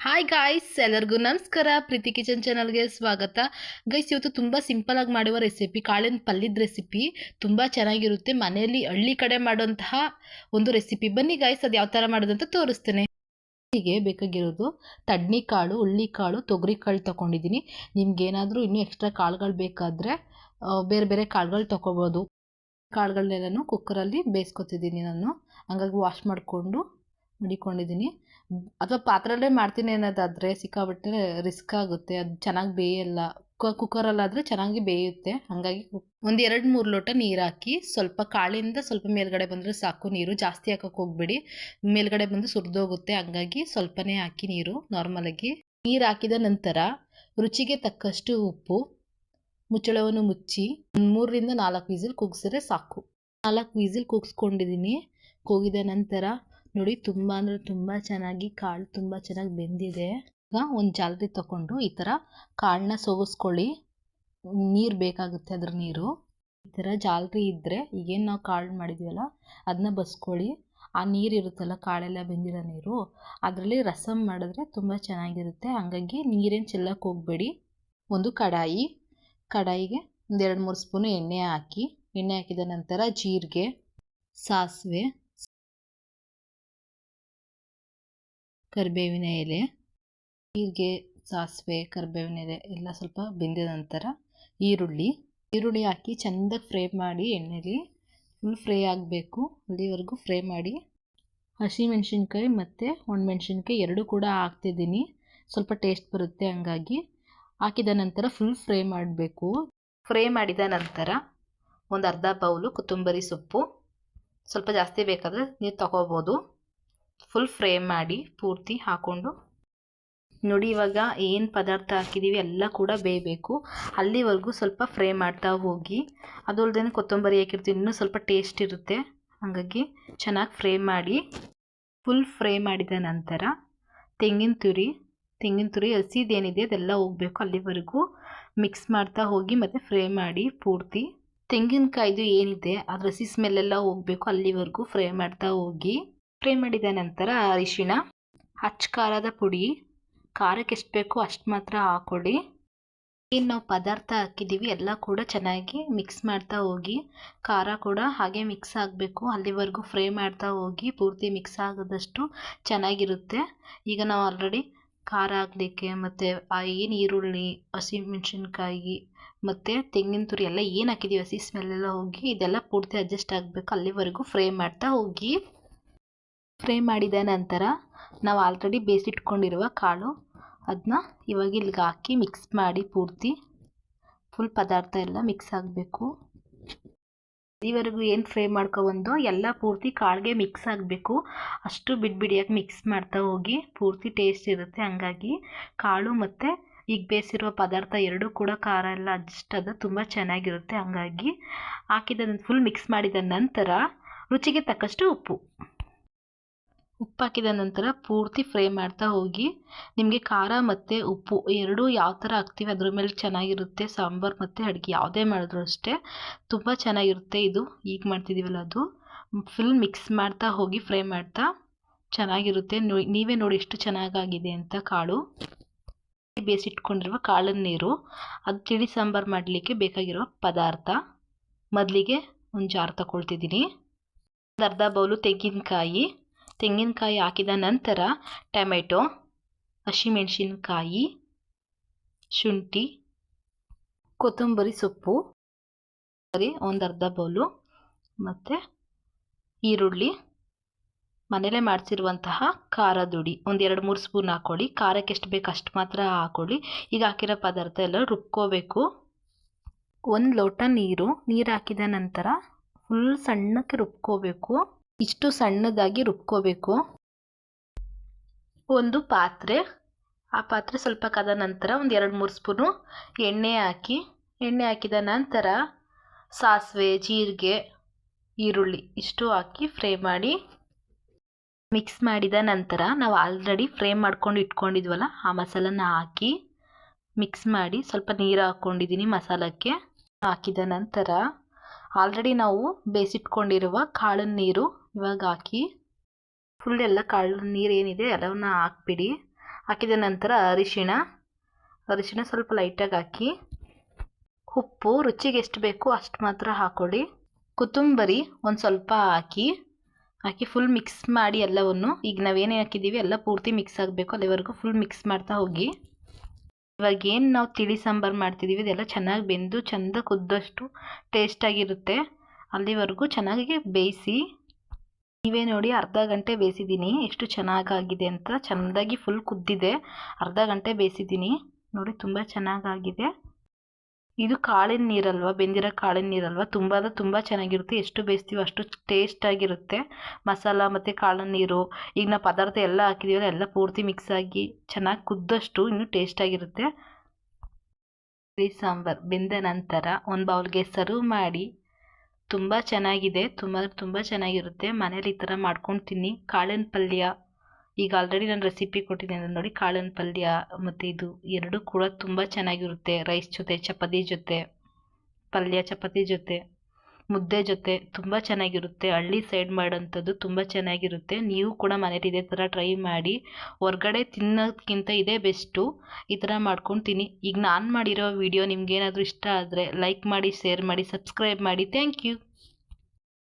Hi guys ಎಲ್ಲರಿಗೂ ನಮಸ್ಕಾರ. ಪ್ರೀತಿ kitchen ಚಾನಲ್ಗೆ ಸ್ವಾಗತ. ಗೈಸ್ ಇವತ್ತು ತುಂಬ ಸಿಂಪಲಾಗಿ ಮಾಡುವ ರೆಸಿಪಿ ಕಾಳಿನ ಪಲ್ಯದ ರೆಸಿಪಿ ತುಂಬ ಚೆನ್ನಾಗಿರುತ್ತೆ. ಮನೆಯಲ್ಲಿ ಹಳ್ಳಿ ಕಡೆ ಮಾಡುವಂತಹ ಒಂದು ರೆಸಿಪಿ ಬನ್ನಿ ಗಾಯ್ಸ್ ಅದು ಯಾವ ಥರ ಮಾಡೋದಂತ ತೋರಿಸ್ತೇನೆ. ಹೀಗೆ ಬೇಕಾಗಿರೋದು ತಡ್ನಿ ಕಾಳು ಹುಳ್ಳಿ ಕಾಳು, ತೊಗರಿ ಕಾಳು ತೊಗೊಂಡಿದ್ದೀನಿ ನಿಮ್ಗೇನಾದರೂ ಇನ್ನೂ ಎಕ್ಸ್ಟ್ರಾ ಕಾಳುಗಳು ಬೇಕಾದರೆ ಬೇರೆ ಬೇರೆ ಕಾಳುಗಳು ತೊಗೋಬೋದು ಕಾಳುಗಳನ್ನೆಲ್ಲನೂ ಕುಕ್ಕರಲ್ಲಿ ಬೇಯಿಸ್ಕೊತಿದ್ದೀನಿ ನಾನು. ಹಂಗಾಗಿ ವಾಶ್ ಮಾಡಿಕೊಂಡು, ಮಡಿಕೊಂಡಿದ್ದೀನಿ. ಅಥವಾ ಪಾತ್ರೆಯಲ್ಲೇ ಮಾಡ್ತೀನಿ ಅನ್ನೋದಾದರೆ ಸಿಕ್ಕಾಬಿಟ್ಟರೆ ರಿಸ್ಕ್ ಆಗುತ್ತೆ. ಅದು ಚೆನ್ನಾಗಿ ಬೇಯಲ್ಲ. ಕುಕ್ಕರಲ್ಲಾದರೆ ಚೆನ್ನಾಗಿ ಬೇಯುತ್ತೆ. ಹಾಗಾಗಿ ಒಂದು ಎರಡು ಮೂರು ಲೋಟ ನೀರು ಹಾಕಿ ಸ್ವಲ್ಪ ಕಾಳಿಂದ ಸ್ವಲ್ಪ ಮೇಲ್ಗಡೆ ಬಂದರೆ ಸಾಕು ನೀರು. ಜಾಸ್ತಿ ಹಾಕೋಕೆ ಹೋಗ್ಬೇಡಿ. ಮೇಲ್ಗಡೆ ಬಂದು ಸುರಿದೋಗುತ್ತೆ. ಹಂಗಾಗಿ ಸ್ವಲ್ಪನೇ ಹಾಕಿ ನೀರು ನಾರ್ಮಲಾಗಿ ನೀರು ಹಾಕಿದ ನಂತರ ರುಚಿಗೆ ತಕ್ಕಷ್ಟು ಉಪ್ಪು, ಮುಚ್ಚಳವನ್ನು ಮುಚ್ಚಿ ಮೂರರಿಂದ ನಾಲ್ಕು ವಿಸಿಲ್ ಕೂಗಿಸಿದ್ರೆ ಸಾಕು. ನಾಲ್ಕು ವಿಸಿಲ್ ಕೂಗಿಸ್ಕೊಂಡಿದ್ದೀನಿ ಕೂಗಿದ ನಂತರ ನೋಡಿ ತುಂಬ ಅಂದರೆ ತುಂಬ ಚೆನ್ನಾಗಿ ಕಾಳು ತುಂಬ ಚೆನ್ನಾಗಿ ಬೆಂದಿದೆ. ಈಗ ಒಂದು ಜಾಲರಿ ತಗೊಂಡು ಈ ಥರ ಕಾಳನ್ನ ಸೋಗಿಸ್ಕೊಳ್ಳಿ ನೀರು ಬೇಕಾಗುತ್ತೆ ಅದ್ರ ನೀರು. ಈ ಥರ ಜಾಲರಿ ಇದ್ದರೆ ಈಗೇನು ನಾವು ಕಾಳು ಮಾಡಿದ್ವಲ್ಲ ಅದನ್ನ ಬಸ್ಕೊಳ್ಳಿ. ಆ ನೀರು ಇರುತ್ತಲ್ಲ, ಕಾಳೆಲ್ಲ ಬೆಂದಿರೋ ನೀರು, ಅದರಲ್ಲಿ ರಸಮ್ ಮಾಡಿದ್ರೆ ತುಂಬ ಚೆನ್ನಾಗಿರುತ್ತೆ. ಹಾಗಾಗಿ ನೀರೇನು ಚೆಲ್ಲಕ್ಕೆ ಹೋಗಬೇಡಿ. ಒಂದು ಕಡಾಯಿ, ಕಡಾಯಿಗೆ ಒಂದು ಎರಡು ಮೂರು ಸ್ಪೂನು ಎಣ್ಣೆ ಹಾಕಿ. ಎಣ್ಣೆ ಹಾಕಿದ ನಂತರ ಜೀರಿಗೆ, ಸಾಸಿವೆ ಕರಿಬೇವಿನ ಎಲೆ ಜೀರಿಗೆ ಸಾಸಿವೆ, ಕರಿಬೇವಿನ ಎಲೆ ಎಲ್ಲ ಸ್ವಲ್ಪ ಬೆಂದ ನಂತರ ಈರುಳ್ಳಿ. ಈರುಳ್ಳಿ ಹಾಕಿ ಚೆಂದಾಗಿ ಫ್ರೈ ಮಾಡಿ ಎಣ್ಣೆಲಿ. ಫುಲ್ ಫ್ರೈ ಆಗಬೇಕು. ಅಲ್ಲಿವರೆಗೂ ಫ್ರೈ ಮಾಡಿ. ಹಸಿಮೆಣ್ಸಿನ್ಕಾಯಿ ಮತ್ತು ಒಣಮೆಣ್ಸಿನ್ಕಾಯಿ ಎರಡೂ ಕೂಡ ಹಾಕ್ತಿದ್ದೀನಿ. ಸ್ವಲ್ಪ ಟೇಸ್ಟ್ ಬರುತ್ತೆ ಹಂಗಾಗಿ. ಹಾಕಿದ ನಂತರ ಫುಲ್ ಫ್ರೈ ಮಾಡಬೇಕು. ಫ್ರೈ ಮಾಡಿದ ನಂತರ ಒಂದು ಅರ್ಧ ಬೌಲು ಕೊತ್ತಂಬರಿ ಸೊಪ್ಪು. ಸ್ವಲ್ಪ ಜಾಸ್ತಿ ಬೇಕಾದರೆ ನೀವು ತಗೋಬೋದು. ಫುಲ್ ಫ್ರೈ ಮಾಡಿ ಪೂರ್ತಿ ಹಾಕ್ಕೊಂಡು ನೋಡಿ ಇವಾಗ ಏನು ಪದಾರ್ಥ ಹಾಕಿದ್ದೀವಿ ಎಲ್ಲ ಕೂಡ ಬೇಯಬೇಕು. ಅಲ್ಲಿವರೆಗೂ ಸ್ವಲ್ಪ ಫ್ರೈ ಮಾಡ್ತಾ ಹೋಗಿ. ಅದು ಅಲ್ಲದೆ ಕೊತ್ತಂಬರಿ ಹಾಕಿರ್ತೀವಿ. ಇನ್ನೂ ಸ್ವಲ್ಪ ಟೇಸ್ಟ್ ಇರುತ್ತೆ. ಹಾಗಾಗಿ ಚೆನ್ನಾಗಿ ಫ್ರೈ ಮಾಡಿ ಫುಲ್ ಫ್ರೈ ಮಾಡಿದ ನಂತರ ತೆಂಗಿನ ತುರಿ ತೆಂಗಿನ ತುರಿ ಹಸಿದೇನಿದೆ ಅದೆಲ್ಲ ಹೋಗಬೇಕು ಅಲ್ಲಿವರೆಗೂ. ಮಿಕ್ಸ್ ಮಾಡ್ತಾ ಹೋಗಿ ಮತ್ತು ಫ್ರೈ ಮಾಡಿ ಪೂರ್ತಿ. ತೆಂಗಿನಕಾಯ್ದು ಏನಿದೆ ಅದ್ರ ಹಸಿ ಸ್ಮೆಲ್ಲೆಲ್ಲ ಹೋಗಬೇಕು ಅಲ್ಲಿವರೆಗೂ ಫ್ರೈ ಮಾಡ್ತಾ ಹೋಗಿ. ಫ್ರೈ ಮಾಡಿದ ನಂತರ ಅರಿಶಿಣ ಹಚ್ಚು ಖಾರದ ಪುಡಿ, ಖಾರಕ್ಕೆ ಎಷ್ಟು ಬೇಕೋ ಅಷ್ಟು ಮಾತ್ರ ಹಾಕ್ಕೊಳ್ಳಿ. ಏನು ನಾವು ಪದಾರ್ಥ ಹಾಕಿದ್ದೀವಿ ಎಲ್ಲ ಕೂಡ ಚೆನ್ನಾಗಿ ಮಿಕ್ಸ್ ಮಾಡ್ತಾ ಹೋಗಿ, ಖಾರ ಕೂಡ ಹಾಗೆ ಮಿಕ್ಸ್ ಆಗಬೇಕು. ಅಲ್ಲಿವರೆಗೂ ಫ್ರೈ ಮಾಡ್ತಾ ಹೋಗಿ ಪೂರ್ತಿ ಮಿಕ್ಸ್ ಆಗೋದಷ್ಟು ಚೆನ್ನಾಗಿರುತ್ತೆ. ಈಗ ನಾವು ಆಲ್ರೆಡಿ ಖಾರ ಹಾಕಲಿಕ್ಕೆ ಮತ್ತು ಏನು ಈರುಳ್ಳಿ ಹಸಿಮೆಣಸಿನ್ಕಾಯಿ ಮತ್ತು ತೆಂಗಿನ ತುರಿ ಎಲ್ಲ ಏನು ಹಾಕಿದ್ದೀವಿ ಹಸಿ ಸ್ಮೆಲ್ಲೆಲ್ಲ ಹೋಗಿ ಇದೆಲ್ಲ ಪೂರ್ತಿ ಅಡ್ಜಸ್ಟ್ ಆಗಬೇಕು. ಅಲ್ಲಿವರೆಗೂ ಫ್ರೈ ಮಾಡ್ತಾ ಹೋಗಿ. ಫ್ರೈ ಮಾಡಿದ ನಂತರ ನಾವು ಆಲ್ರೆಡಿ ಬೇಯಿಸಿಟ್ಕೊಂಡಿರುವ ಕಾಳು ಅದನ್ನ ಇವಾಗ ಇಲ್ಲಿಗೆ ಹಾಕಿ ಮಿಕ್ಸ್ ಮಾಡಿ ಪೂರ್ತಿ ಫುಲ್ ಪದಾರ್ಥ ಎಲ್ಲ ಮಿಕ್ಸ್ ಆಗಬೇಕು. ಇಲ್ಲಿವರೆಗೂ ಏನು ಫ್ರೈ ಮಾಡ್ಕೊಬಂದು ಎಲ್ಲ ಪೂರ್ತಿ ಕಾಳಿಗೆ ಮಿಕ್ಸ್ ಆಗಬೇಕು. ಅಷ್ಟು ಬಿಡ್ಬಿಡಿಯಾಗಿ ಮಿಕ್ಸ್ ಮಾಡ್ತಾ ಹೋಗಿ ಪೂರ್ತಿ ಟೇಸ್ಟ್ ಇರುತ್ತೆ. ಹಂಗಾಗಿ ಕಾಳು ಮತ್ತು ಈಗ ಬೇಯಿಸಿರುವ ಪದಾರ್ಥ ಎರಡೂ ಕೂಡ ಖಾರ ಎಲ್ಲ ಅಡ್ಜಸ್ಟ್ ಅದು ತುಂಬ ಚೆನ್ನಾಗಿರುತ್ತೆ. ಹಂಗಾಗಿ ಹಾಕಿದ ಫುಲ್ ಮಿಕ್ಸ್ ಮಾಡಿದ ನಂತರ ರುಚಿಗೆ ತಕ್ಕಷ್ಟು ಉಪ್ಪು. ಉಪ್ಪು ಹಾಕಿದ ನಂತರ ಪೂರ್ತಿ ಫ್ರೈ ಮಾಡ್ತಾ ಹೋಗಿ, ನಿಮಗೆ ಖಾರ ಮತ್ತು ಉಪ್ಪು ಎರಡೂ ಯಾವ ಥರ ಹಾಕ್ತೀವಿ ಅದ್ರ ಮೇಲೆ ಚೆನ್ನಾಗಿರುತ್ತೆ ಸಾಂಬಾರು ಮತ್ತು ಅಡುಗೆ ಯಾವುದೇ ಮಾಡಿದ್ರು ಅಷ್ಟೇ. ತುಂಬ ಚೆನ್ನಾಗಿರುತ್ತೆ ಇದು. ಈಗ ಮಾಡ್ತಿದ್ದೀವಲ್ಲ ಅದು. ಫುಲ್ ಮಿಕ್ಸ್ ಮಾಡ್ತಾ ಹೋಗಿ ಫ್ರೈ ಮಾಡ್ತಾ ಚೆನ್ನಾಗಿರುತ್ತೆ. ನೀವೇ ನೋಡಿ ಎಷ್ಟು ಚೆನ್ನಾಗಾಗಿದೆ ಅಂತ ಕಾಳು. ಬೇಯಿಸಿಟ್ಕೊಂಡಿರುವ ಕಾಳನ್ನ ನೀರು. ಅದು ತಿಳಿ ಸಾಂಬಾರು ಮಾಡಲಿಕ್ಕೆ ಬೇಕಾಗಿರೋ ಪದಾರ್ಥ. ಮೊದಲಿಗೆ ಒಂದು ಜಾರ್ ತಗೊಳ್ತಿದ್ದೀನಿ ಅರ್ಧ ಬೌಲು ತೆಂಗಿನಕಾಯಿ. ತೆಂಗಿನಕಾಯಿ ಹಾಕಿದ ನಂತರ ಟೊಮೆಟೊ, ಹಸಿಮೆಣಸಿನಕಾಯಿ, ಶುಂಠಿ, ಕೊತ್ತಂಬರಿ ಸೊಪ್ಪು ಬರೀ ಒಂದು ಅರ್ಧ ಬೌಲು, ಮತ್ತು ಈರುಳ್ಳಿ, ಮನೇಲೇ ಮಾಡಿಸಿರುವಂತಹ ಖಾರದ ಹುಡಿ, ಒಂದು ಎರಡು ಮೂರು ಸ್ಪೂನ್ ಹಾಕ್ಕೊಳ್ಳಿ ಖಾರಕ್ಕೆ ಎಷ್ಟು ಬೇಕು ಅಷ್ಟು ಮಾತ್ರ ಹಾಕ್ಕೊಳ್ಳಿ ಈಗ ಹಾಕಿರೋ ಪದಾರ್ಥ ಎಲ್ಲ ರುಬ್ಕೋಬೇಕು. ಒಂದು ಲೋಟ ನೀರು ನೀರು ಹಾಕಿದ ನಂತರ ಫುಲ್ ಸಣ್ಣಕ್ಕೆ ರುಬ್ಕೋಬೇಕು. ಇಷ್ಟು ಸಣ್ಣದಾಗಿ ರುಬ್ಕೋಬೇಕು. ಒಂದು ಪಾತ್ರೆ. ಆ ಪಾತ್ರೆ ಸ್ವಲ್ಪ ಕಾದ ನಂತರ ಒಂದು ಎರಡು ಮೂರು ಸ್ಪೂನು ಎಣ್ಣೆ ಹಾಕಿ, ಎಣ್ಣೆ ಹಾಕಿದ ನಂತರ ಸಾಸಿವೆ, ಜೀರಿಗೆ, ಈರುಳ್ಳಿ ಇಷ್ಟು ಹಾಕಿ ಫ್ರೈ ಮಾಡಿ ಮಿಕ್ಸ್ ಮಾಡಿದ ನಂತರ ನಾವು ಆಲ್ರೆಡಿ ಫ್ರೈ ಮಾಡ್ಕೊಂಡು ಇಟ್ಕೊಂಡಿದ್ವಲ್ಲ ಆ ಮಸಾಲನ ಹಾಕಿ ಮಿಕ್ಸ್ ಮಾಡಿ ಸ್ವಲ್ಪ ನೀರು ಹಾಕ್ಕೊಂಡಿದ್ದೀನಿ ಮಸಾಲಕ್ಕೆ. ಹಾಕಿದ ನಂತರ ಆಲ್ರೆಡಿ ನಾವು ಬೇಯಿಸಿಟ್ಕೊಂಡಿರುವ ಕಾಳಿನ ನೀರು ಇವಾಗ ಹಾಕಿ ಫುಲ್ ಎಲ್ಲ ಕಾಳು, ನೀರು ಏನಿದೆ ಎಲ್ಲವನ್ನ ಹಾಕ್ಬಿಡಿ. ಹಾಕಿದ ನಂತರ ಅರಿಶಿಣ ಅರಿಶಿಣ ಸ್ವಲ್ಪ ಲೈಟಾಗಿ ಹಾಕಿ, ಉಪ್ಪು, ರುಚಿಗೆ ಎಷ್ಟು ಬೇಕು ಅಷ್ಟು ಮಾತ್ರ ಹಾಕ್ಕೊಳ್ಳಿ ಕೊತ್ತಂಬರಿ ಒಂದು ಸ್ವಲ್ಪ ಹಾಕಿ ಹಾಕಿ ಫುಲ್ ಮಿಕ್ಸ್ ಮಾಡಿ ಎಲ್ಲವನ್ನು. ಈಗ ನಾವೇನೇ ಹಾಕಿದ್ದೀವಿ ಎಲ್ಲ ಪೂರ್ತಿ ಮಿಕ್ಸ್ ಆಗಬೇಕು, ಅಲ್ಲಿವರೆಗೂ ಫುಲ್ ಮಿಕ್ಸ್ ಮಾಡ್ತಾ ಹೋಗಿ. ಇವಾಗ ಏನು ನಾವು ತಿಳಿ ಸಾಂಬಾರು ಮಾಡ್ತಿದ್ದೀವಿ ಇದೆಲ್ಲ ಚೆನ್ನಾಗಿ ಬೆಂದು, ಚೆಂದ ಕುದ್ದಷ್ಟು ಟೇಸ್ಟಾಗಿರುತ್ತೆ ಅಲ್ಲಿವರೆಗೂ ಚೆನ್ನಾಗಿ ಬೇಯಿಸಿ ನೀವೇ ನೋಡಿ ಅರ್ಧ ಗಂಟೆ ಬೇಯಿಸಿದ್ದೀನಿ ಎಷ್ಟು ಚೆನ್ನಾಗಾಗಿದೆ ಅಂತ ಚೆಂದಾಗಿ ಫುಲ್ ಕುದ್ದಿದೆ. ಅರ್ಧ ಗಂಟೆ ಬೇಯಿಸಿದ್ದೀನಿ ನೋಡಿ ತುಂಬ ಚೆನ್ನಾಗಾಗಿದೆ. ಇದು ಕಾಳಿನ ನೀರಲ್ವಾ? ಬೆಂದಿರೋ ಕಾಳಿನ ನೀರಲ್ವ? ತುಂಬ ಅಂದರೆ ತುಂಬ ಚೆನ್ನಾಗಿರುತ್ತೆ. ಎಷ್ಟು ಬೇಯಿಸ್ತೀವೋ ಅಷ್ಟು ಟೇಸ್ಟಾಗಿರುತ್ತೆ ಮಸಾಲ ಮತ್ತು ಕಾಳಿನ ನೀರು, ಈಗ ನಾವು ಪದಾರ್ಥ ಎಲ್ಲ ಹಾಕಿದೀವಲ್ಲ, ಎಲ್ಲ ಪೂರ್ತಿ ಮಿಕ್ಸ್ ಆಗಿ ಚೆನ್ನಾಗಿ ಕುದ್ದಷ್ಟು ಇನ್ನೂ ಟೇಸ್ಟಾಗಿರುತ್ತೆ ಸಾಂಬಾರು ಬೆಂದ ನಂತರ ಒಂದು ಬೌಲ್ಗೆ ಸರ್ವ್ ಮಾಡಿ. ತುಂಬ ಚೆನ್ನಾಗಿದೆ, ತುಂಬ ತುಂಬ ಚೆನ್ನಾಗಿರುತ್ತೆ. ಮನೇಲಿ ಈ ಥರ ಮಾಡ್ಕೊಂಡು ತಿನ್ನಿ ಕಾಳಿನ ಪಲ್ಯ, ಈಗ ಆಲ್ರೆಡಿ ನಾನು ರೆಸಿಪಿ ಕೊಟ್ಟಿದ್ದೀನಿ ನೋಡಿ, ಕಾಳಿನ ಪಲ್ಯ ಮತ್ತು ಇದು ಎರಡೂ ಕೂಡ ತುಂಬ ಚೆನ್ನಾಗಿರುತ್ತೆ. ರೈಸ್ ಜೊತೆ, ಚಪಾತಿ ಜೊತೆ, ಪಲ್ಯ, ಚಪಾತಿ ಜೊತೆ. ಮುದ್ದೆ ಜೊತೆ ತುಂಬ ಚೆನ್ನಾಗಿರುತ್ತೆ. ಹಳ್ಳಿ ಸೈಡ್ ಮಾಡೋಂಥದ್ದು ತುಂಬ ಚೆನ್ನಾಗಿರುತ್ತೆ. ನೀವು ಕೂಡ ಮನೇಲಿ ಇದೇ ಥರ ಟ್ರೈ ಮಾಡಿ. ಹೊರ್ಗಡೆ ತಿನ್ನೋದಕ್ಕಿಂತ ಇದೇ ಬೆಸ್ಟು ಈ ಥರ ಮಾಡ್ಕೊಂಡು ತಿನ್ನಿ ಈಗ ನಾನು ಮಾಡಿರೋ ವಿಡಿಯೋ ನಿಮ್ಗೇನಾದರೂ ಇಷ್ಟ ಆದರೆ ಲೈಕ್ ಮಾಡಿ ಶೇರ್ ಮಾಡಿ ಸಬ್ಸ್ಕ್ರೈಬ್ ಮಾಡಿ. Thank you